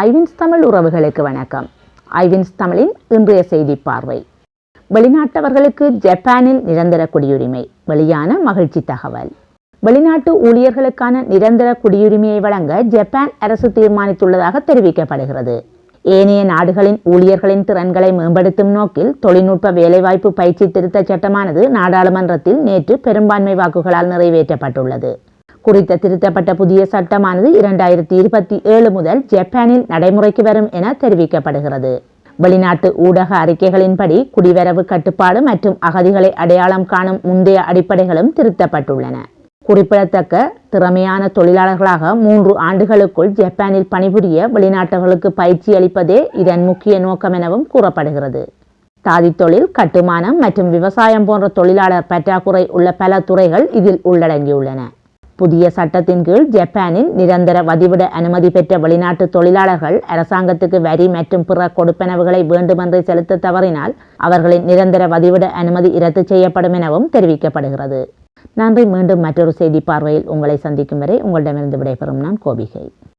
ஐவின்ஸ் தமிழ் உறவுகளுக்கு வணக்கம். ஐவின்ஸ் தமிழின் இன்றைய செய்தி பார்வை. வெளிநாட்டவர்களுக்கு ஜப்பானில் நிரந்தர குடியுரிமை வெளியான மகிழ்ச்சி தகவல். வெளிநாட்டு ஊழியர்களுக்கான நிரந்தர குடியுரிமையை வழங்க ஜப்பான் அரசு தீர்மானித்துள்ளதாக தெரிவிக்கப்படுகிறது. ஏனைய நாடுகளின் ஊழியர்களின் திறன்களை மேம்படுத்தும் நோக்கில் தொழில்நுட்ப வேலைவாய்ப்பு பயிற்சி திருத்த சட்டமானது நாடாளுமன்றத்தில் நேற்று பெரும்பான்மை வாக்குகளால் நிறைவேற்றப்பட்டுள்ளது. குறித்த திருத்தப்பட்ட புதிய சட்டமானது இரண்டாயிரத்தி இருபத்தி ஏழு முதல் ஜப்பானில் நடைமுறைக்கு வரும் என தெரிவிக்கப்படுகிறது. வெளிநாட்டு ஊடக அறிக்கைகளின்படி குடிவரவு கட்டுப்பாடு மற்றும் அகதிகளை அடையாளம் காணும் முந்தைய அடிப்படைகளும் திருத்தப்பட்டுள்ளன. குறிப்பிடத்தக்க திறமையான தொழிலாளர்களாக மூன்று ஆண்டுகளுக்குள் ஜப்பானில் பணிபுரிய வெளிநாட்டவர்களுக்கு பயிற்சி அளிப்பதே இதன் முக்கிய நோக்கம் எனவும் கூறப்படுகிறது. தாதி தொழில் கட்டுமானம் மற்றும் விவசாயம் போன்ற தொழிலாளர் பற்றாக்குறை உள்ள பல துறைகள் இதில் உள்ளடங்கியுள்ளன. புதிய சட்டத்தின் கீழ் ஜப்பானின் நிரந்தர வதிவிட அனுமதி பெற்ற வெளிநாட்டு தொழிலாளர்கள் அரசாங்கத்துக்கு வரி மற்றும் பிற கொடுப்பனவுகளை வேண்டுமென்றே செலுத்த தவறினால் அவர்களின் நிரந்தர வதிவிட அனுமதி ரத்து செய்யப்படும் எனவும் தெரிவிக்கப்படுகிறது. நன்றி. மீண்டும் மற்றொரு செய்தி பார்வையில் உங்களை சந்திக்கும் வரை உங்களிடமிருந்து விடைபெறும் நான் கோபிகை.